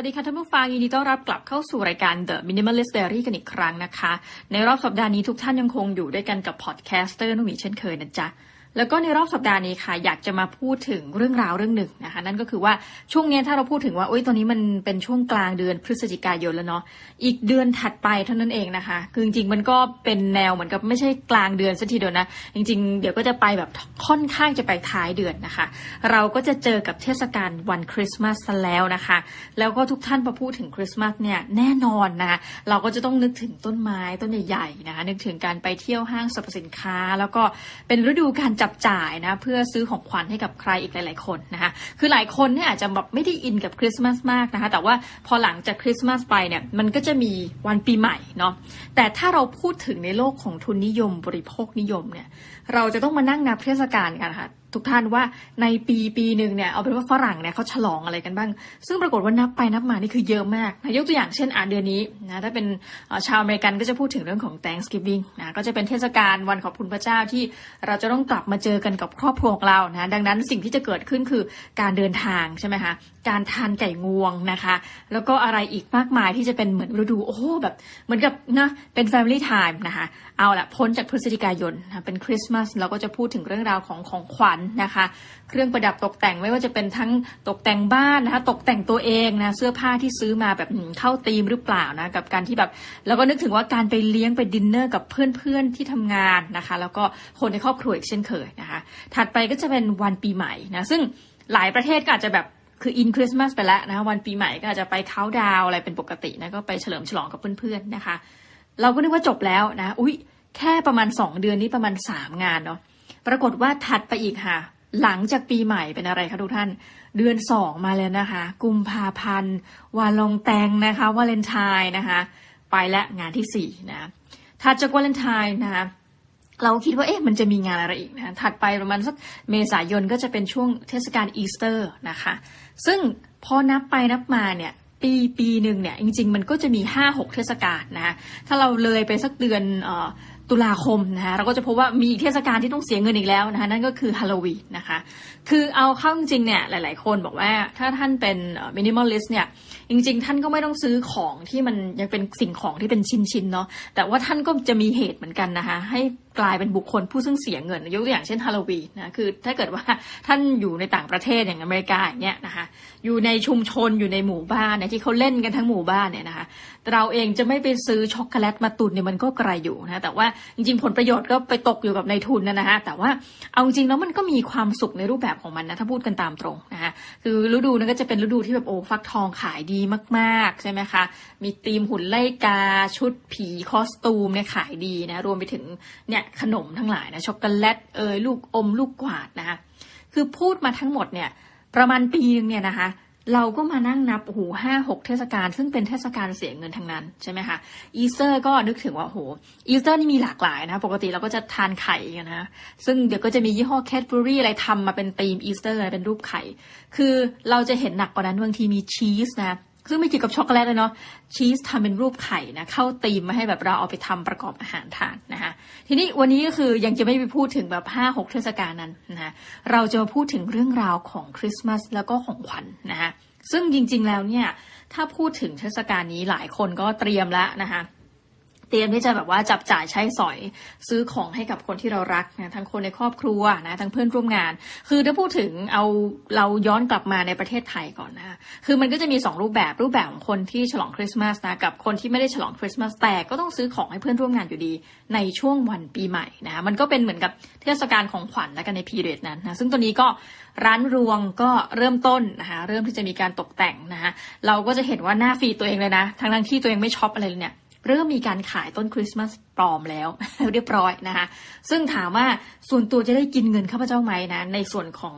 วัสดีค่ะท่านผู้ฟังยินดีต้อนรับกลับเข้าสู่รายการ The Minimalist Diary กันอีกครั้งนะคะ ในรอบสัปดาห์นี้ทุกท่านยังคงอยู่ด้วยกันกับพอดแคสเตอร์นุ่มหมีเช่นเคยนะจ๊ะ แล้วก็ในรอบสัปดาห์นี้ค่ะ อยากจะมาพูดถึงเรื่องราวเรื่องหนึ่งนะคะ นั่นก็คือว่าช่วงนี้ถ้าเราพูดถึงว่าโอ๊ยตอนนี้มันเป็นช่วงกลางเดือนพฤศจิกายนแล้วเนาะอีกเดือนถัดไปเท่านั้นเองนะคะ คือจริงๆมันก็เป็นแนวเหมือนกับไม่ใช่กลางเดือนสักทีเดียวนะจริง ๆ เดี๋ยวก็จะไปแบบค่อนข้างจะไปท้ายเดือนนะคะ เราก็จะเจอกับเทศกาลวันคริสต์มาสแล้วนะคะ แล้วก็ทุกท่านพอพูดถึงคริสต์มาสเนี่ยแน่นอนนะคะเราก็จะต้องนึกถึงต้นไม้ต้นใหญ่ๆนะคะนึกถึงการไปเที่ยวห้างสรรพสินค้า แล้วก็เป็นฤดูการจับจ่ายนะเพื่อซื้อของขวัญให้กับใครอีกหลาย ๆ คนนะคะคือหลายคนเนี่ยอาจจะแบบไม่ได้อินกับคริสต์มาสมากนะคะแต่ว่าพอหลังจากคริสต์มาสไปเนี่ยมันก็จะมีวันปีใหม่เนาะแต่ถ้าเราพูดถึงในโลกของทุนนิยมบริโภคนิยมเนี่ยเราจะต้องมานั่งนับเทศกาลกันค่ะ ทุกท่านว่าในปีปีหนึ่งเนี่ยเอาเป็นว่าฝรั่งเนี่ยเขาฉลองอะไรกันบ้าง ซึ่งปรากฏว่านับไปนับมานี่คือเยอะมากนะยกตัวอย่างเช่นอ่านเดือนนี้นะถ้าเป็นชาวอเมริกันก็จะพูดถึงเรื่องของ Thanksgiving นะก็จะเป็นเทศกาลวันขอบคุณพระเจ้าที่เราจะต้องกลับมาเจอกันกับครอบครัวของเรานะดังนั้นสิ่งที่จะเกิดขึ้นคือการเดินทางใช่ไหมคะการทานไก่งวงนะคะ แล้วก็อะไรอีกมากมายที่จะเป็นเหมือนฤดูโอ้โหแบบเหมือนกับนะเป็น Family Time นะคะเอาละพ้นจากพฤศจิกายนนะเป็นคริสต์มาสเราก็จะพูดถึงเรื่องราวของของขวัญนะคะ เครื่องประดับตกแต่งไม่ว่าจะเป็นทั้งตกแต่งบ้านนะคะ ตกแต่งตัวเองนะเสื้อผ้าที่ซื้อมาแบบเข้าธีมหรือเปล่านะกับการที่แบบแล้วก็นึกถึงว่าการไปเลี้ยงไปดินเนอร์กับเพื่อนๆที่ทำงานนะคะ แล้วก็คนในครอบครัวอีกเช่นเคยนะคะ ถัดไปก็จะเป็นวันปีใหม่นะซึ่งหลายประเทศก็อาจจะแบบคืออินคริสต์มาสไปแล้วนะวันปีใหม่ก็อาจจะไปเคาน์ดาวอะไรเป็นปกตินะก็ไปเฉลิมฉลองกับเพื่อนๆนะคะ เราก็นึกว่าจบแล้วนะ อุ๊ย แค่ประมาณสองเดือนนี้ประมาณสามงานเนาะ ปรากฏว่าถัดไปอีกค่ะ หลังจากปีใหม่เป็นอะไรคะทุกท่าน เดือนสองมาแล้วนะคะ กุมภาพันธ์วาลองแตงนะคะวาเลนไทน์นะคะ ไปและงานที่สี่นะถัดจากวาเลนไทน์นะคะเราคิดว่าเอ๊ะมันจะมีงานอะไรอีกนะถัดไปประมาณสักเมษายนก็จะเป็นช่วงเทศกาลอีสเตอร์นะคะ ซึ่งพอนับไปนับมาเนี่ยปีปีหนึ่งเนี่ยจริงๆ มันก็จะมีห้าหกเทศกาลนะคะถ้าเราเลยไปสักเดือนเตุลาคมนะคะเราก็จะพบว่ามีเทศกาลที่ต้องเสียเงินอีกแล้วนะคะนั่นก็คือฮาโลวีนนะคะ คือเอาเข้าจริงเนี่ยหลาย ๆ คนบอกว่าถ้าท่านเป็นมินิมอลลิสต์เนี่ยจริง ๆ ท่านก็ไม่ต้องซื้อของที่มันยังเป็นสิ่งของที่เป็นชิ้น ๆ เนาะแต่ว่าท่านก็จะมีเหตุเหมือนกันนะคะให้กลายเป็นบุคคลผู้ซึ่งเสียเงินยกตัวอย่างเช่นฮาโลวีนนะคือถ้าเกิดว่าท่านอยู่ในต่างประเทศอย่างอเมริกาอย่างเงี้ยนะคะอยู่ในชุมชนอยู่ในหมู่บ้านเนี่ยที่เขาเล่นกันทั้งหมู่บ้านเนี่ยนะคะเราเองจะไม่ไปซื้อช็อกโกแลตมาตุนเนี่ยมันก็ไกลอยู่นะแต่ว่าจริงๆผลประโยชน์ก็ไปตกอยู่กับในทุนนะนะคะแต่ว่าเอาจริงแล้วมันก็มีความสุขในรูปแบบของมันนะถ้าพูดกันตามตรงนะคะคือฤดูนั้นก็จะเป็นฤดูที่แบบโอ้ฟักทองขายดีมากๆใช่ไหมคะมีธีมหุ่นไล่กาชุดผีคอสตูมเนี่ยขายดีนะรวมไปถึงเนี่ยขนมทั้งหลายนะช็อกโกแลตเอยลูกอมลูกกวาดนะคะคือพูดมาทั้งหมดเนี่ยประมาณปีนึงเนี่ยนะคะเราก็มานั่งนับโอ้โหห้าหกเทศกาลซึ่งเป็นเทศกาลเสียเงินทั้งนั้นใช่ไหมคะอีสเตอร์ก็นึกถึงว่าโอ้โหอีสเตอร์นี่มีหลากหลายนะปกติเราก็จะทานไข่กันนะซึ่งเดี๋ยวก็จะมียี่ห้อแคดบอรี่อะไรทำมาเป็นธีมอีสเตอร์เป็นรูปไข่ คือเราจะเห็นหนักกว่านั้นบางทีมีชีสนะ ซึ่งไม่เกี่ยวกับช็อกโกแลตเลยเนาะชีสทำเป็นรูปไข่นะเข้าตีมมาให้แบบเราเอาไปทำประกอบอาหารทานนะคะทีนี้วันนี้ก็คือยังจะไม่ไปพูดถึงแบบห้าหกเทศกาลนั้นนะคะเราจะมาพูดถึงเรื่องราวของคริสต์มาสแล้วก็ของขวัญนนะคะซึ่งจริงๆแล้วเนี่ยถ้าพูดถึงเทศกาลนี้หลายคนก็เตรียมแล้วนะคะ เตรียมที่จะแบบว่าจับจ่ายใช้สอยซื้อของให้กับคนที่เรารักนะทั้งคนในครอบครัวนะทั้งเพื่อนร่วมงาน คือถ้าพูดถึงเอาเราย้อนกลับมาในประเทศไทยก่อนนะ คือมันก็จะมีสองรูปแบบรูปแบบของคนที่ฉลองคริสต์มาสนะกับคนที่ไม่ได้ฉลองคริสต์มาสแต่ก็ต้องซื้อของให้เพื่อนร่วมงานอยู่ดีในช่วงวันปีใหม่นะมันก็เป็นเหมือนกับเทศกาลของขวัญแล้วกันในพีเรียดนั้นนะซึ่งตัวนี้ก็ร้านรวงก็เริ่มต้นนะคะเริ่มที่จะมีการตกแต่งนะคะเราก็จะเห็นว่าหน้าฟีดตัวเองเลยนะทั้งทั้งที่ตัวเองไม่ช็อปอะไรเลยเนี่ย เริ่มมีการขายต้นคริสต์มาสปลอมแล้ว เรียบร้อยนะคะ ซึ่งถามว่าส่วนตัวจะได้กินเงินข้าพเจ้าไหมนะในส่วนของ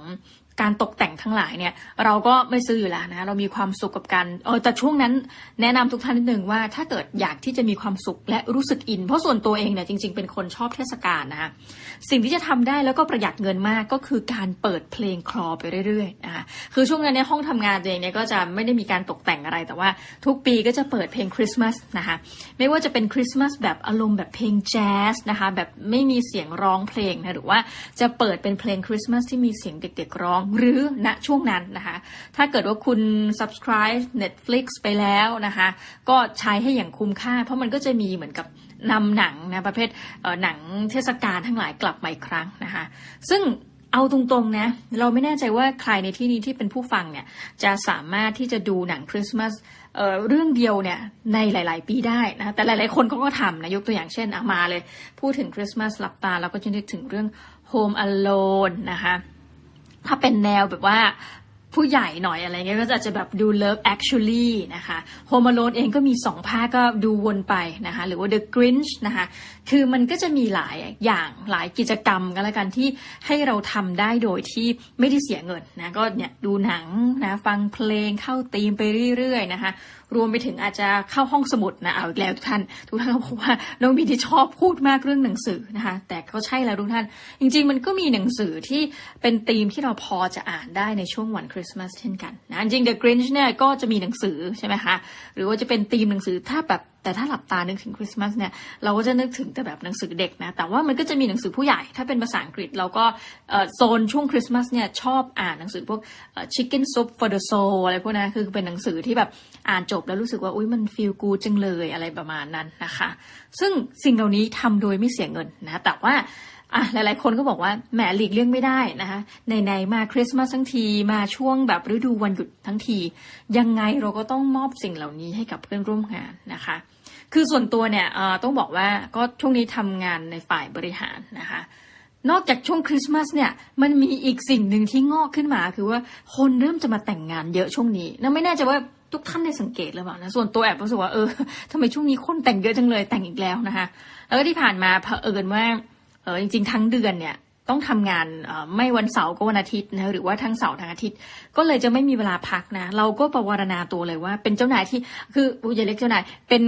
การตกแต่งทั้งหลายเนี่ย เราก็ไม่ซื้ออยู่แล้วนะ เรามีความสุขกับการเออแต่ช่วงนั้นแนะนำทุกท่านนิดหนึ่งว่าถ้าเกิดอยากที่จะมีความสุขและรู้สึกอิน เพราะส่วนตัวเองเนี่ยจริง ๆ เป็นคนชอบเทศกาลนะคะสิ่งที่จะทำได้แล้วก็ประหยัดเงินมากก็คือการเปิดเพลงคลอไปเรื่อยๆนะคะคือช่วงนั้นเนี่ยห้องทำงานตัวเองเนี่ยก็จะไม่ได้มีการตกแต่งอะไรแต่ว่า ทุกปีก็จะเปิดเพลงคริสต์มาสนะคะไม่ว่าจะเป็นคริสต์มาสแบบอารมณ์แบบเพลงแจ๊สนะคะแบบไม่มีเสียงร้องเพลงนะหรือว่าจะเปิดเป็นเพลงคริสต์มาสที่มีเสียงเด็ก ๆ ร้องหรือณช่วงนั้นนะคะ ถ้าเกิดว่าคุณ subscribe Netflix ไปแล้วนะคะ ก็ใช้ให้อย่างคุ้มค่า เพราะมันก็จะมีเหมือนกับนำหนังนะประเภทเหนังเทศกาลทั้งหลายกลับมาอีกครั้งนะคะ ซึ่งเอาตรงๆนะ เราไม่แน่ใจว่าใครในที่นี้ที่เป็นผู้ฟังเนี่ย จะสามารถที่จะดูหนังคริสต์มาสเอ่อเรื่องเดียวเนี่ยในหลาย ๆ ปีได้นะแต่หลาย ๆ คนเขาก็ทำนะยกตัวอย่างเช่นอามาเลย พูดถึงคริสต์มาสหลับตาเราก็จะนึกถึงเรื่อง Home Alone นะคะ ถ้าเป็นแนวแบบว่าผู้ใหญ่หน่อยอะไรเงี้ยก็จะอาจจะแบบดู Love Actually นะคะ Home Alone เองก็มีสองภาคก็ดูวนไปนะคะ หรือว่า The Grinch นะคะ คือมันก็จะมีหลายอย่างหลายกิจกรรมกันแล้วกันที่ให้เราทำได้โดยที่ไม่ได้เสียเงินนะ ก็เนี่ยดูหนังนะฟังเพลงเข้าธีมไปเรื่อยๆนะคะ รวมไปถึงอาจจะเข้าห้องสมุดนะเอาอีกแล้วทุกท่าน ทุกท่านก็บอกว่าน้องมีที่ชอบพูดมากเรื่องหนังสือนะคะ แต่ก็ใช่แล้วทุกท่าน จริง ๆ มันก็มีหนังสือที่เป็นธีมที่เราพอจะอ่านได้ในช่วงวันคริสต์มาสเช่นกันนะจริง The Grinch เนี่ยก็จะมีหนังสือใช่ไหมคะหรือว่าจะเป็นธีมหนังสือถ้าแบบ แต่ถ้าหลับตานึกถึงคริสต์มาสเนี่ยเราก็จะนึกถึงแต่แบบหนังสือเด็กนะ แต่ว่ามันก็จะมีหนังสือผู้ใหญ่ ถ้าเป็นภาษาอังกฤษเราก็โซนช่วงคริสต์มาสเนี่ยชอบอ่านหนังสือพวก Chicken Soup for the Soul อะไรพวกนั้นคือเป็นหนังสือที่แบบอ่านจบแล้วรู้สึกว่าอุ้ยมันฟีลกูจังเลยอะไรประมาณนั้นนะคะ ซึ่งสิ่งเหล่านี้ทำโดยไม่เสียเงินนะแต่ว่า อะหลายๆ คนก็บอกว่าแหมหลีกเลี่ยงไม่ได้นะคะไหนๆมาคริสต์มาสทั้งทีมาช่วงแบบฤดูวันหยุดทั้งที ยังไงเราก็ต้องมอบสิ่งเหล่านี้ให้กับเพื่อนร่วมงานนะคะ คือส่วนตัวเนี่ยต้องบอกว่าก็ช่วงนี้ทำงานในฝ่ายบริหารนะคะนอกจากช่วงคริสต์มาสเนี่ยมันมีอีกสิ่งหนึ่งที่งอกขึ้นมา คือว่าคนเริ่มจะมาแต่งงานเยอะช่วงนี้นะไม่แน่ใจว่าทุกท่านได้สังเกตหรือเปล่านะส่วนตัวแอบรู้สึกว่าเออทำไมช่วงนี้คนแต่งเยอะจังเลยแต่งอีกแล้วนะคะแล้วก็ที่ผ่านมาเผอิญว่า เออจริง ๆ ทั้งเดือนเนี่ยต้องทำงานไม่วันเสาร์ก็วันอาทิตย์นะหรือว่าทั้งเสาร์ทั้งอาทิตย์ ก็เลยจะไม่มีเวลาพักนะ เราก็ประวารณาตัวเลยว่า เป็นเจ้านายที่คืออย่าเรียกเจ้านายเป็น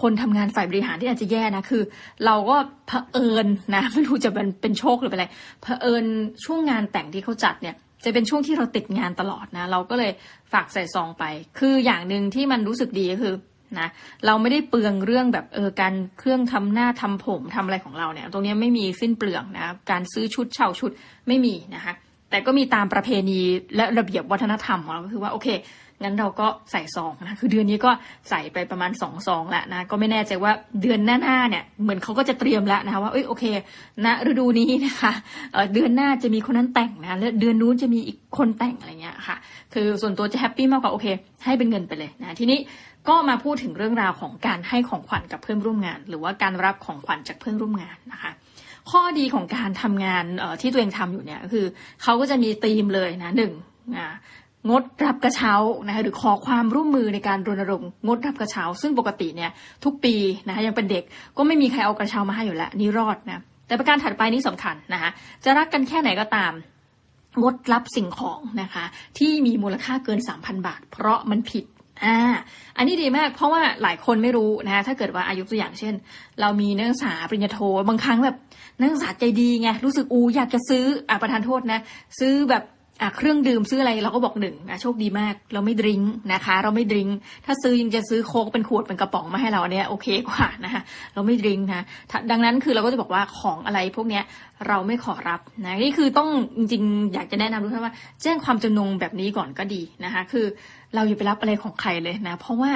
คนทำงานฝ่ายบริหารที่อาจจะแย่นะคือ เราก็เผอิญนะไม่รู้จะเป็นเป็นโชคหรือเป็นอะไรเผอิญช่วงงานแต่งที่เขาจัดเนี่ย จะเป็นช่วงที่เราติดงานตลอดนะ เราก็เลยฝากใส่ซองไป คืออย่างหนึ่งที่มันรู้สึกดีก็คือ นะเราไม่ได้เปลืองเรื่องแบบเออการเครื่องทำหน้าทำผมทำอะไรของเราเนี่ย ตรงนี้ไม่มีสิ้นเปลืองนะการซื้อชุดเช่าชุดไม่มีนะคะแต่ก็มีตามประเพณีและระเบียบวัฒนธรรมของเราก็คือว่าโอเคงั้นเราก็ใส่ซองนะคือเดือนนี้ก็ใส่ไปประมาณสองซองแล้วนะก็ไม่แน่ใจว่าเดือนหน้าๆเนี่ยเหมือนเขาก็จะเตรียมแล้วนะว่าเอ้ยโอเคณฤดูนี้นะคะเเดือนหน้าจะมีคนนั้นแต่งนะแล้วเดือนนู้นจะมีอีกคนแต่งอะไรเงี้ยค่ะ คือส่วนตัวจะแฮปปี้มากกว่าโอเค ให้เป็นเงินไปเลยนะทีนี้ ก็มาพูดถึงเรื่องราวของการให้ของขวัญกับเพื่อนร่วมงาน หรือว่าการรับของขวัญจากเพื่อนร่วมงานนะคะ ข้อดีของการทำงานที่ตัวเองทำอยู่เนี่ยคือเขาก็จะมีธีมเลยนะหนึ่งงดรับกระเช้านะคะหรือขอความร่วมมือในการรณรงค์งดรับกระเช้า ซึ่งปกติเนี่ยทุกปีนะคะยังเป็นเด็กก็ไม่มีใครเอากระเช้ามาให้อยู่แล้วนี่รอดนะแต่ประการถัดไปนี่สำคัญนะคะจะรักกันแค่ไหนก็ตามงดรับสิ่งของนะคะที่มีมูลค่าเกิน 3,000 บาท เพราะมันผิด อ่า อันนี้ดีมาก เพราะว่าหลายคนไม่รู้นะคะถ้าเกิดว่าอายุตัวอย่างเช่น เรามีนักศึกษาปริญญาโทบางครั้งแบบนักศึกษาใจดีไงรู้สึกอูอยากจะซื้ออ่าประทานโทษนะ ซื้อแบบ อะเครื่องดื่มซื้ออะไรเราก็บอกหนึ่งอะโชคดีมากเราไม่ดริงนะคะ เราไม่ดริงถ้าซื้อยังจะซื้อโค้กเป็นขวดเป็นกระป๋องมาให้เราเนี่ยโอเคกว่านะคะเราไม่ดริงนะดังนั้นคือเราก็จะบอกว่าของอะไรพวกเนี้ยเราไม่ขอรับนะนี่คือต้องจริงๆอยากจะแนะนำทุกท่านว่า แจ้งความจำนงแบบนี้ก่อนก็ดีนะคะ คือเราอย่าไปรับอะไรของใครเลยนะ เพราะว่า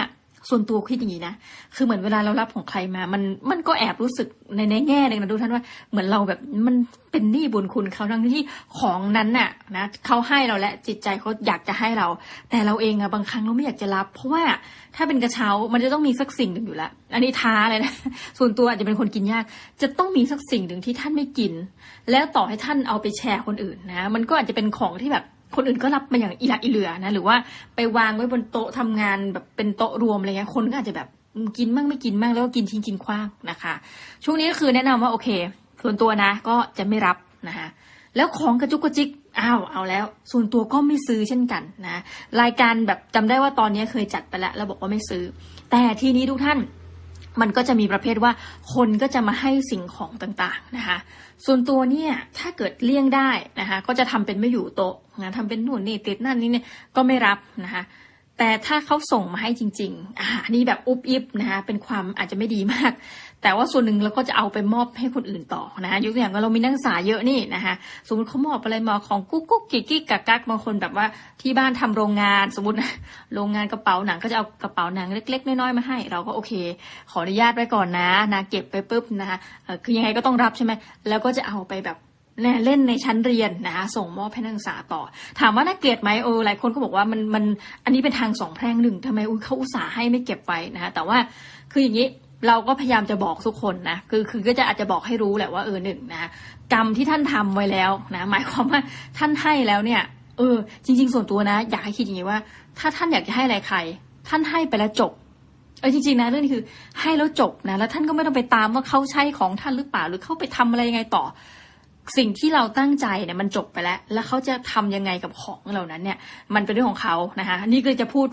ส่วนตัวคิดอย่างนี้นะ คือเหมือนเวลาเรารับของใครมา มันมันก็แอบรู้สึกในในแง่หนึ่งนะทุกท่านว่าเหมือนเราแบบมันเป็นหนี้บุญคุณเขาทั้งที่ของนั้นน่ะนะเขาให้เราและจิตใจเขาอยากจะให้เรา แต่เราเองอะบางครั้งเราไม่อยากจะรับ เพราะว่าถ้าเป็นกระเช้ามันจะต้องมีสักสิ่งหนึ่งอยู่แล้วอันนี้ท้าเลยนะส่วนตัวอาจจะเป็นคนกินยาก จะต้องมีสักสิ่งหนึ่งที่ท่านไม่กิน แล้วต่อให้ท่านเอาไปแชร์คนอื่นนะ มันก็อาจจะเป็นของที่แบบ คนอื่นก็รับมาอย่างอีหลักอีเหลือนะ หรือว่าไปวางไว้บนโต๊ะทำงานแบบเป็นโต๊ะรวมอะไรเงี้ยคนก็อาจจะแบบกินมั่งไม่กินมั่งแล้วก็กินทิ้งกินขว้างนะคะ ช่วงนี้ก็คือแนะนำว่าโอเค ส่วนตัวนะก็จะไม่รับนะคะแล้วของกระจุกกระจิกอ้าวเอาแล้ว ส่วนตัวก็ไม่ซื้อเช่นกันนะ รายการแบบจำได้ว่าตอนนี้เคยจัดไปแล้วแล้วบอกว่าไม่ซื้อ แต่ทีนี้ทุกท่าน มันก็จะมีประเภทว่าคนก็จะมาให้สิ่งของต่างๆนะคะ ส่วนตัวเนี่ยถ้าเกิดเลี่ยงได้นะคะ ก็จะทำเป็นไม่อยู่โต๊ะนะทำเป็นนู่นนี่ติดนั่นนี่เนี่ยก็ไม่รับนะคะ แต่ถ้าเขาส่งมาให้จริงๆอ่าอันนี้แบบอุบอิบนะคะเป็นความอาจจะไม่ดีมาก แต่ว่าส่วนหนึ่งเราก็จะเอาไปมอบให้คนอื่นต่อนะคะยกตัวอย่างว่าเรามีนักศึกษาเยอะนี่นะคะสมมติเขามอบอะไรมาของกุ๊กกุ๊กกิ๊กกิ๊กกักกักบางคนแบบว่าที่บ้านทำโรงงานสมมติโรงงานกระเป๋าหนังก็จะเอากระเป๋าหนังเล็ก ๆ น้อยๆมาให้ เราก็โอเค ขออนุญาตไว้ก่อนนะนะเก็บไปปุ๊บนะคะคือยังไงก็ต้องรับใช่ไหมแล้วก็จะเอาไปแบบ เล่นในชั้นเรียนนะคะส่งมอบให้นักศึกษาต่อ ถามว่าน่าเกลียดไหมเออหลายคนก็บอกว่ามันมันอันนี้เป็นทางสองแพร่งหนึ่งทำไมอุ๊ยเขาอุตส่าห์ให้ไม่เก็บไว้นะคะแต่ว่าคืออย่างนี้เราก็พยายามจะบอกทุกคนนะคือคือก็จะอาจจะบอกให้รู้แหละว่าเออหนึ่งนะกรรมที่ท่านทำไว้แล้วนะหมายความว่าท่านให้แล้วเนี่ยเออจริง ๆ ส่วนตัวนะ อยากให้คิดอย่างนี้ว่า ถ้าท่านอยากจะให้อะไรใคร ท่านให้ไปแล้วจบเออจริงๆนะเรื่องนี้คือให้แล้วจบนะแล้วท่านก็ไม่ต้องไปตามว่าเขาใช่ของท่านหรือเปล่าหรือเขาไปทำอะไรยังไงต่อ สิ่งที่เราตั้งใจเนี่ยมันจบไปแล้ว แล้วเขาจะทำยังไงกับของเหล่านั้นเนี่ย มันเป็นเรื่องของเขานะคะนี่ก็จะพูด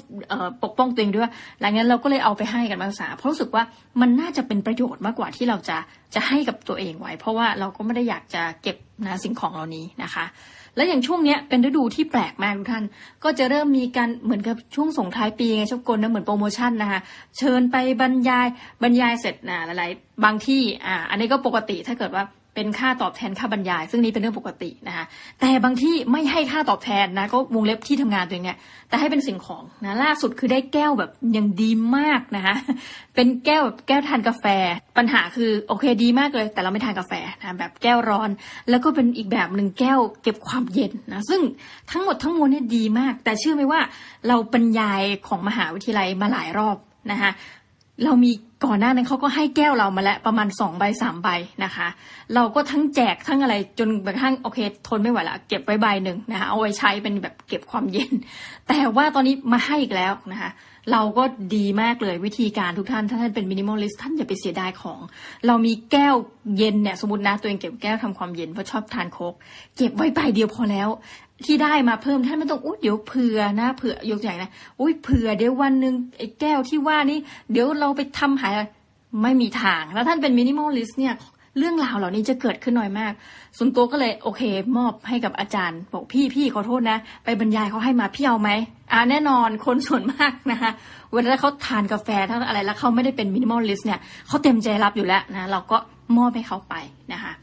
ปกป้องตัวเองด้วยหลังจากนั้นเราก็เลยเอาไปให้กันนักศึกษาเพราะรู้สึกว่ามันน่าจะเป็นประโยชน์มากกว่าที่เราจะจะให้กับตัวเองไว้ เพราะว่าเราก็ไม่ได้อยากจะเก็บนะสิ่งของเหล่านี้นะคะ และอย่างช่วงเนี้ยเป็นฤดูที่แปลกมากทุกท่าน ก็จะเริ่มมีการเหมือนกับช่วงส่งท้ายปีไงชอบกลนะเหมือนโปรโมชั่นนะคะเชิญไปบรรยายบรรยายเสร็จนะหลายๆบางที่อ่าอันนี้ก็ปกติถ้าเกิดว่า เป็นค่าตอบแทนค่าบรรยาย ซึ่งนี้เป็นเรื่องปกตินะคะแต่บางที่ไม่ให้ค่าตอบแทนนะก็วงเล็บที่ทำงานตัวเองเนี่ยแต่ให้เป็นสิ่งของนะล่าสุดคือได้แก้วแบบยังดีมากนะคะเป็นแก้วแบบแก้วทานกาแฟ ปัญหาคือโอเคดีมากเลย แต่เราไม่ทานกาแฟนะแบบแก้วร้อน แล้วก็เป็นอีกแบบหนึ่งแก้วเก็บความเย็นนะซึ่งทั้งหมดทั้งมวลเนี่ยดีมาก แต่เชื่อไหมว่าเราบรรยายของมหาวิทยาลัยมาหลายรอบนะคะเรามี ก่อนหน้านั้นเขาก็ให้แก้วเรามาแล้วประมาณสองใบสามใบนะคะ เราก็ทั้งแจกทั้งอะไรจนกระทั่งโอเค ทนไม่ไหวละเก็บไว้ใบหนึ่งนะคะเอาไว้ใช้เป็นแบบเก็บความเย็น แต่ว่าตอนนี้มาให้อีกแล้วนะคะ เราก็ดีมากเลยวิธีการทุกท่านถ้าท่านเป็นมินิมอลลิสต์ท่านอย่าไปเสียดายของ เรามีแก้วเย็นเนี่ยสมมตินะตัวเองเก็บแก้วทำความเย็นเพราะชอบทานโคกเก็บไว้ใบเดียวพอแล้ว ที่ได้มาเพิ่มท่านไม่ต้องอุ้ยเดี๋ยวเผื่อนะเผื่อยกตัวอย่างนะอุ้ยเผื่อเดี๋ยววันหนึ่งไอ้แก้วที่ว่านี่เดี๋ยวเราไปทำหายไม่มีทาง แล้วท่านเป็นมินิมอลลิสต์เนี่ยเรื่องราวเหล่านี้จะเกิดขึ้นน้อยมาก ส่วนตัวก็เลยโอเค มอบให้กับอาจารย์ บอกพี่พี่ขอโทษนะ ไปบรรยายเขาให้มาพี่เอาไหมอ่าแน่นอนคนส่วนมากนะคะเวลาเขาทานกาแฟทั้งอะไรแล้วเขาไม่ได้เป็นมินิมอลลิสต์เนี่ยเขาเต็มใจรับอยู่แล้วนะเราก็มอบให้เขาไปนะคะ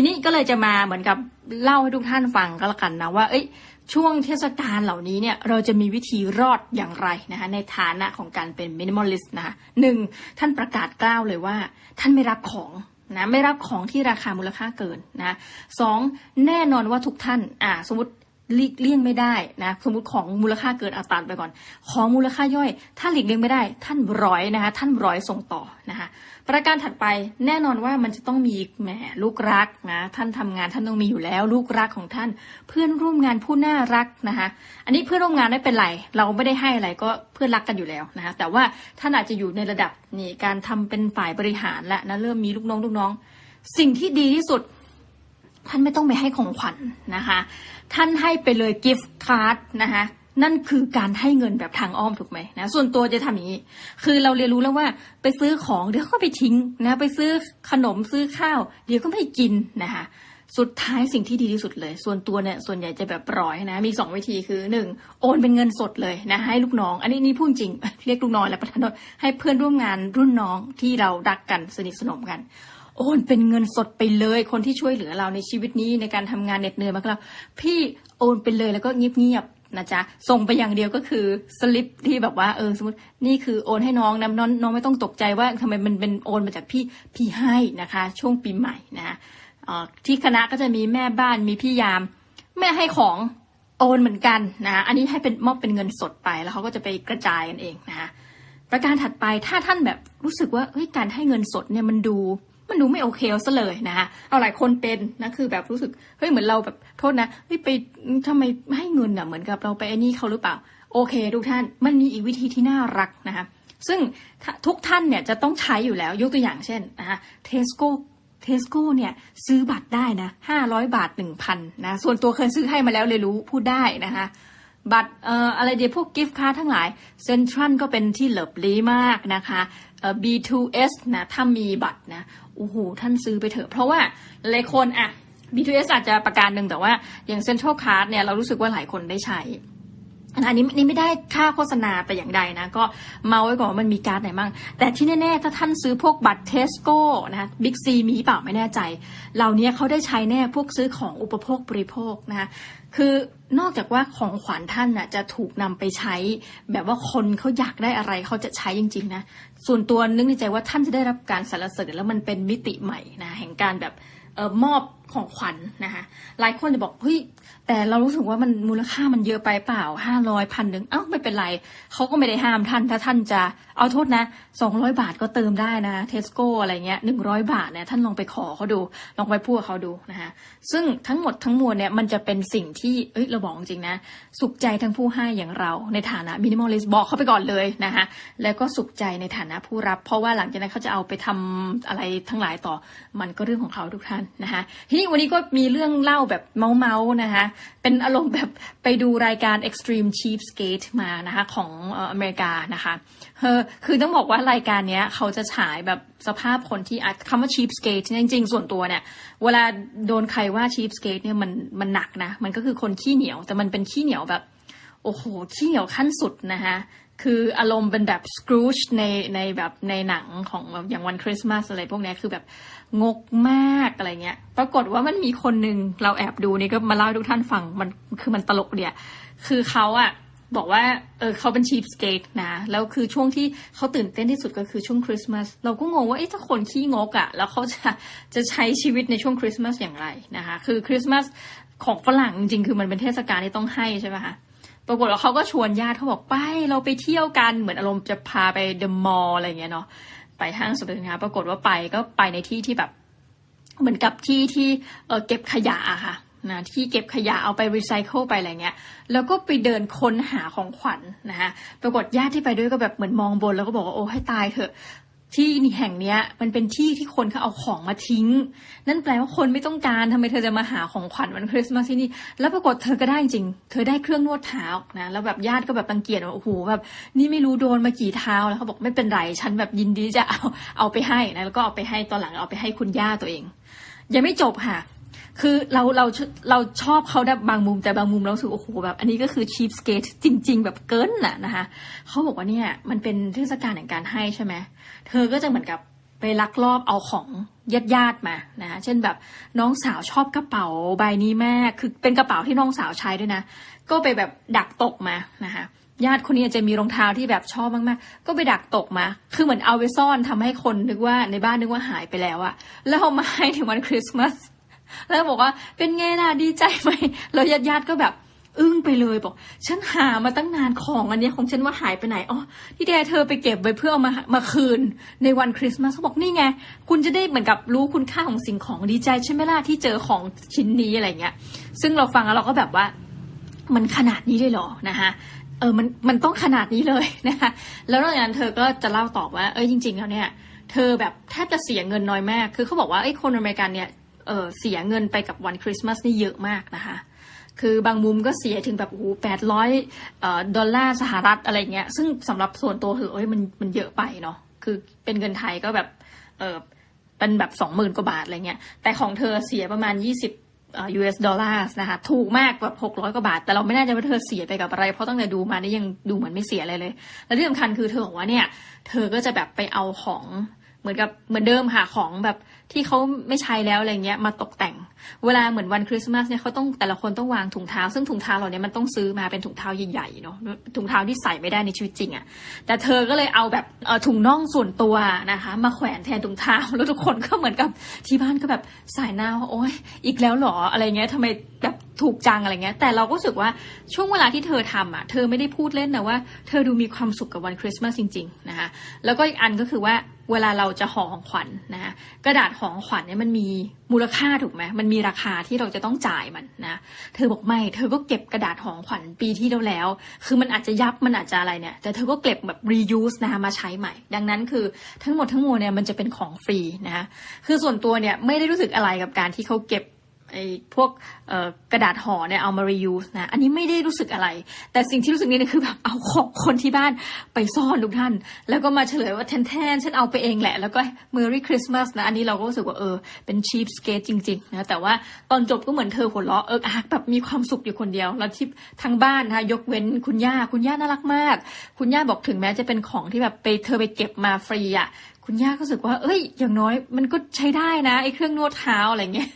ทีนี้ก็เลยจะมาเหมือนกับเล่าให้ทุกท่านฟังก็แล้วกันนะว่า เอ้ย ช่วงเทศกาลเหล่านี้เนี่ยเราจะมีวิธีรอดอย่างไรนะคะในฐานะของการเป็นมินิมอลลิสต์นะคะหนึ่งท่านประกาศกล้าวเลยว่า ท่านไม่รับของนะไม่รับของที่ราคามูลค่าเกินนะสองแน่นอนว่าทุกท่านอ่าสมมติหลีกเลี่ยงไม่ได้นะสมมติของมูลค่าเกินอาตัดไปก่อน ของมูลค่าย่อย ถ้าหลีกเลี่ยงไม่ได้ ท่านร้อยนะคะท่านร้อยส่งต่อนะคะ ประการถัดไปแน่นอนว่ามันจะต้องมีแหมลูกรักนะท่านทำงานท่านต้องมีอยู่แล้ว ลูกรักของท่าน เพื่อนร่วมงานผู้น่ารักนะคะอันนี้เพื่อนร่วมงานไม่เป็นไร เราไม่ได้ให้อะไรก็เพื่อนรักกันอยู่แล้วนะคะแต่ว่าท่านอาจจะอยู่ในระดับนี่การทำเป็นฝ่ายบริหารและนะเริ่มมีลูกน้องลูกน้อง สิ่งที่ดีที่สุด ท่านไม่ต้องไปให้ของขวัญนะคะ ท่านให้ไปเลยกิฟต์การ์ดนะคะ นั่นคือการให้เงินแบบทางอ้อมถูกไหมนะ ส่วนตัวจะทำอย่างนี้ คือเราเรียนรู้แล้วว่าไปซื้อของเดี๋ยวก็ไปทิ้งนะ ไปซื้อขนมซื้อข้าว เดี๋ยวก็ไม่กินนะคะสุดท้ายสิ่งที่ดีที่สุดเลย ส่วนตัวเนี่ยส่วนใหญ่จะแบบร้อยนะ มีสองวิธีคือหนึ่งโอนเป็นเงินสดเลยนะให้ลูกน้อง อันนี้นี่พูดจริง เรียกลูกน้องแล้วประธานโทษให้เพื่อนร่วมงานรุ่นน้องที่เรารักกันสนิทสนมกันโอนเป็นเงินสดไปเลย คนที่ช่วยเหลือเราในชีวิตนี้ในการทำงานเหน็ดเหนื่อยมากแล้วพี่โอนไปเลยแล้วก็เงียบ นะจ๊ะส่งไปอย่างเดียวก็คือสลิปที่แบบว่าเออสมมตินี่คือโอนให้น้องนะน้องน้องไม่ต้องตกใจว่าทำไมมันเป็นโอนมาจากพี่พี่ให้นะคะ ช่วงปีใหม่นะที่คณะก็จะมีแม่บ้านมีพี่ยาม แม่ให้ของโอนเหมือนกันนะอันนี้ให้เป็นมอบเป็นเงินสดไปแล้วเขาก็จะไปกระจายกันเองนะคะประการถัดไปถ้าท่านแบบรู้สึกว่าเฮ้ยการให้เงินสดเนี่ยมันดู มันดูไม่โอเคเซะเลยนะคะเอาหลายคนเป็นนะคือแบบรู้สึกเฮ้ยเหมือนเราแบบโทษนะเฮ้ยไปทำไมให้เงินอะเหมือนกับเราไปไอ้นี่เขาหรือเปล่า โอเคทุกท่านมันมีอีกวิธีที่น่ารักนะคะซึ่งทุกท่านเนี่ยจะต้องใช้อยู่แล้วยกตัวอย่างเช่นนะคะเทสโก้เทสโก้เนี่ยซื้อบัตรได้นะห้าร้อยบาทหนึ่งพันนะส่วนตัวเคยซื้อให้มาแล้วเลยรู้พูดได้นะคะบัตรเอ่ออะไรเดียวพวกกิฟต์การ์ทั้งหลายเซ็นทรัลก็เป็นที่เหลิบลีมากนะคะ B2S นะถ้ามีบัตรนะโอ้โหท่านซื้อไปเถอะ เพราะว่าหลายคนอะ B2S อาจจะประการหนึ่งแต่ว่าอย่างเซ็นทรัลคาร์ดเนี่ยเรารู้สึกว่าหลายคนได้ใช้อันนี้นี่ไม่ได้ค่าโฆษณาแต่อย่างใดนะ ก็เมาไว้ก่อนว่ามันมีการ์ดไหนบ้างแต่ที่แน่ๆ ถ้าท่านซื้อพวกบัตรเทสโก้นะบิ๊กซีมีเปล่าไม่แน่ใจ เหล่านี้เขาได้ใช้แน่พวกซื้อของอุปโภคบริโภคนะคะ คือนอกจากว่าของขวัญท่านน่ะจะถูกนำไปใช้ แบบว่าคนเขาอยากได้อะไรเขาจะใช้จริงๆนะส่วนตัวนึกในใจว่าท่านจะได้รับการสรรเสริญแล้วมันเป็นมิติใหม่นะแห่งการแบบเออมอบ ของขวัญนะคะหลายคนจะบอกเฮ้ยแต่เรารู้สึกว่ามันมูลค่ามันเยอะไปเปล่าห้าร้อยพันหนึ่งเอ้าไม่เป็นไรเขาก็ไม่ได้ห้ามท่านถ้าท่านจะเอาโทษนะสองร้อยบาทก็เติมได้นะเทสโก้อะไรเงี้ยหนึ่งร้อยบาทเนี่ยท่านลองไปขอเขาดูลองไปพูดเขาดูนะคะซึ่งทั้งหมดทั้งมวลเนี่ยมันจะเป็นสิ่งที่เอ้ยเราบอกจริงนะ สุขใจทั้งผู้ให้อย่างเราในฐานะมินิมอลลิสบอกเขาไปก่อนเลยนะคะแล้วก็สุขใจในฐานะผู้รับ เพราะว่าหลังจากนั้นเขาจะเอาไปทำอะไรทั้งหลายต่อมันก็เรื่องของเขาทุกท่านนะคะทีนี้วันนี้ก็มีเรื่องเล่าแบบเมาเมานะคะ เป็นอารมณ์แบบไปดูรายการ Extreme Cheapskate มานะคะของอเมริกานะคะเออคือต้องบอกว่ารายการเนี้ยเขาจะฉายแบบสภาพคนที่คำว่า cheapskate จริงๆ ส่วนตัวเนี่ย เวลาโดนใครว่า cheapskate เนี่ยมันมันหนักนะ มันก็คือคนขี้เหนียว แต่มันเป็นขี้เหนียวแบบ โอ้โห ขี้เหนียวขั้นสุดนะคะ คืออารมณ์เป็นแบบสครูชในในแบบในหนังของอย่างวันคริสต์มาสอะไรพวกนี้คือแบบงกมากอะไรเงี้ย ปรากฏว่ามันมีคนหนึ่งเราแอบดูนี่ก็มาเล่าให้ทุกท่านฟังมันคือมันตลกเดียคือเขาอะบอกว่าเออเขาเป็นชีพสเกตนะแล้วคือช่วงที่เขาตื่นเต้นที่สุดก็คือช่วงคริสต์มาสเราก็งงว่าเอ๊ะถ้าคนขี้งกอะแล้วเขาจะจะใช้ชีวิตในช่วงคริสต์มาสอย่างไรนะคะ คือคริสต์มาสของฝรั่งจริงๆคือมันเป็นเทศกาลที่ต้องให้ใช่ไหมคะ ปรากฏว่าเขาก็ชวนญาติเขาบอกไปเราไปเที่ยวกันเหมือนอารมณ์จะพาไปเดอะมอลล์อะไรเงี้ยเนาะไปห้างสรรพสินค้าปรากฏว่าไปก็ไปในที่ที่แบบเหมือนกับที่ที่เออเก็บขยะอะค่ะนะที่เก็บขยะเอาไปรีไซเคิลไปอะไรเงี้ย แล้วก็ไปเดินค้นหาของขวัญนนะคะปรากฏญาติที่ไปด้วยก็แบบเหมือนมองบนแล้วก็บอกว่าโอ้ให้ตายเถอะ ที่แห่งเนี้ย มันเป็นที่ที่คนเขาเอาของมาทิ้ง นั่นแปลว่าคนไม่ต้องการทำไมเธอจะมาหาของขวัญวันคริสต์มาสที่นี่ แล้วปรากฏเธอก็ได้จริง เธอได้เครื่องนวดเท้านะ แล้วแบบญาติก็แบบตังเกียจว่าโอ้โหแบบ นี่ไม่รู้โดนมากี่เท้าแล้วเขาบอกไม่เป็นไรฉันแบบยินดีจะเอาเอาไปให้นะแล้วก็เอาไปให้ตอนหลังเอาไปให้คุณย่าตัวเอง ยังไม่จบค่ะ คือเราเราเราชอบเขาได้บางมุมแต่บางมุมเราสึกโอ้โหแบบ อันนี้ก็คือชีพสเกตจริง ๆ แบบเกินน่ะนะคะเขาบอกว่าเนี่ยมันเป็นเทศกาลแห่งการให้ใช่ไหมเธอก็จะเหมือนกับไปลักลอบเอาของญาติญาติมานะเช่นแบบน้องสาวชอบกระเป๋าใบนี้แม่คือเป็นกระเป๋าที่น้องสาวใช้ด้วยนะ ก็ไปแบบดักตกมานะคะญาติคนนี้จะมีรองเท้าที่แบบชอบมากๆ ก็ไปดักตกมา คือเหมือนเอาไปซ่อนทำให้คนนึกว่าในบ้านนึกว่าหายไปแล้วอะแล้วเอามาให้ถึงวันคริสต์มาส แล้วบอกว่าเป็นไงล่ะดีใจไหมแล้วญาติญาติก็แบบอึ้งไปเลยบอก ฉันหามาตั้งนานของอันนี้ของฉันว่าหายไปไหนอ๋อที่แกเธอไปเก็บไว้เพื่อเอามามาคืนในวันคริสต์มาสเขาบอกนี่ไง คุณจะได้เหมือนกับรู้คุณค่าของสิ่งของดีใจใช่ไหมล่ะที่เจอของชิ้นนี้อะไรเงี้ย ซึ่งเราฟังแล้วเราก็แบบว่า มันขนาดนี้ได้หรอนะคะเออมันมันต้องขนาดนี้เลยนะคะแล้วหลังจากนั้นเธอก็จะเล่าตอบว่าเอ้ยจริง ๆ แล้วเนี่ยเธอแบบแทบจะเสียเงินน้อยมาก คือเขาบอกว่าไอ้คนอเมริกันเนี่ย เออเสียเงินไปกับวันคริสต์มาสนี่เยอะมากนะคะ คือบางมุมก็เสียถึงแบบโอ้โหแปดร้อยดอลลาร์สหรัฐอะไรเงี้ย ซึ่งสำหรับส่วนตัวเธอเอ้ยมันมันเยอะไปเนาะ คือเป็นเงินไทยก็แบบเออเป็นแบบสองหมื่นกว่าบาทอะไรเงี้ย แต่ของเธอเสียประมาณยี่สิบ US ดอลลาร์นะคะถูกมากแบบหกร้อยกว่าบาท แต่เราไม่แน่ใจว่าเธอเสียไปกับอะไร เพราะตั้งแต่ดูมานี่ยังดูเหมือนไม่เสียอะไรเลย และที่สำคัญคือเธอบอกว่าเนี่ย เธอก็จะแบบไปเอาของเหมือนกับเหมือนเดิมค่ะของแบบ ที่เขาไม่ใช้แล้วอะไรเงี้ยมาตกแต่ง เวลาเหมือนวันคริสต์มาสเนี่ยเขาต้องแต่ละคนต้องวางถุงเท้า ซึ่งถุงเท้าเหล่านี้มันต้องซื้อมาเป็นถุงเท้าใหญ่ๆเนาะถุงเท้าที่ใส่ไม่ได้ในชีวิตจริงอะ่ะแต่เธอก็เลยเอาแบบถุงน่องส่วนตัวนะคะ มาแขวนแทนถุงเท้าแล้วทุกคนก็เหมือนกับที่บ้านก็แบบสายหน้าว่าโอ๊ยอีกแล้วหรออะไรเงี้ยทำไมแบบถูกจังอะไรเงี้ย แต่เราก็รู้สึกว่าช่วงเวลาที่เธอทำอะเธอไม่ได้พูดเล่นนะว่าเธอดูมีความสุขกับวันคริสต์มาสจริงๆนะคะแล้วก็อีกอันก็คือว่า เวลาเราจะห่อของขวัญนนะกระดาษห่อของขวัญเนี่ยมันมีมูลค่าถูกไหมมันมีราคาที่เราจะต้องจ่ายมันนะเธอบอกไม่เธอก็เก็บกระดาษห่อของขวัญปีที่แล้วแล้ว คือมันอาจจะยับมันอาจจะอะไรเนี่ย แต่เธอก็เก็บแบบ reuse นะคะมาใช้ใหม่ ดังนั้นคือทั้งหมดทั้งมวลเนี่ยมันจะเป็นของฟรีนะคะคือส่วนตัวเนี่ยไม่ได้รู้สึกอะไรกับการที่เขาเก็บ ไอ้พวกกระดาษห่อเนี่ยเอามา reuse นะ อันนี้ไม่ได้รู้สึกอะไร แต่สิ่งที่รู้สึกนี่คือแบบเอาของคนที่บ้านไปซ่อนทุกท่าน แล้วก็มาเฉลยว่าแทนแทนๆฉันเอาไปเองแหละ แล้วก็ Merry Christmas นะ อันนี้เราก็รู้สึกว่าเออเป็น cheap skate จริงๆนะ แต่ว่าตอนจบก็เหมือนเธอหัวเราะเอออาแบบมีความสุขอยู่คนเดียว แล้วที่ทั้งบ้านนะคะยกเว้นคุณย่า คุณย่าน่ารักมาก คุณย่าบอกถึงแม้จะเป็นของที่แบบไปเธอไปเก็บมาฟรีอะ คุณย่าก็รู้สึกว่า เอ้ย อย่างน้อยมันก็ใช้ได้นะไอ้เครื่องนวดเท้าอะไรเงี้ย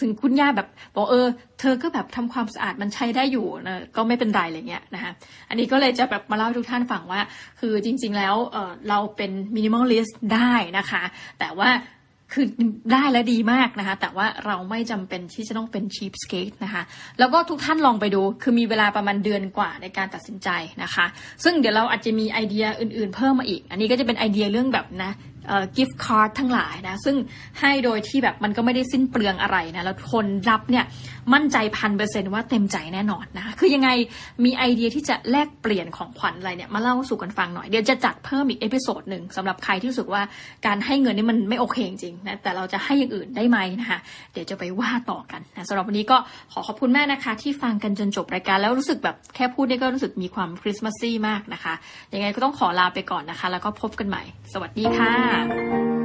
ถึงคุณย่าแบบบอกเออ เธอก็แบบทำความสะอาดมันใช้ได้อยู่นะก็ไม่เป็นไรอะไรเงี้ยนะคะอันนี้ก็เลยจะแบบมาเล่าทุกท่านฟังว่า คือจริง ๆ แล้วเออเราเป็นมินิมอลลิสต์ได้นะคะ แต่ว่าคือได้และดีมากนะคะ แต่ว่าเราไม่จำเป็นที่จะต้องเป็น cheap skate นะคะ แล้วก็ทุกท่านลองไปดู คือมีเวลาประมาณเดือนกว่าในการตัดสินใจนะคะ ซึ่งเดี๋ยวเราอาจจะมีไอเดียอื่นๆเพิ่มมาอีก อันนี้ก็จะเป็นไอเดียเรื่องแบบนะ เอ่อ gift card ทั้งหลายนะ ซึ่งให้โดยที่แบบมันก็ไม่ได้สิ้นเปลืองอะไรนะ แล้วคนรับเนี่ยมั่นใจพันเปอร์เซ็นว่าเต็มใจแน่นอนนะ คือยังไงมีไอเดียที่จะแลกเปลี่ยนของขวัญอะไรเนี่ย มาเล่าสู่กันฟังหน่อยเดี๋ยวจะจัดเพิ่มอีกเอพิโซดหนึ่งสำหรับใครที่รู้สึกว่าการให้เงินนี่มันไม่โอเคจริงๆนะแต่เราจะให้อย่างอื่นได้ไหมนะคะเดี๋ยวจะไปว่าต่อกันนะสำหรับวันนี้ก็ขอขอบคุณมากนะคะ ที่ฟังกันจนจบรายการแล้วรู้สึกแบบแค่พูดนี่ก็รู้สึกมีความคริสต์มาสซี่มากนะคะยังไงก็ต้องขอลาไปก่อนนะคะ แล้วก็พบกันใหม่ สวัสดีค่ะ time.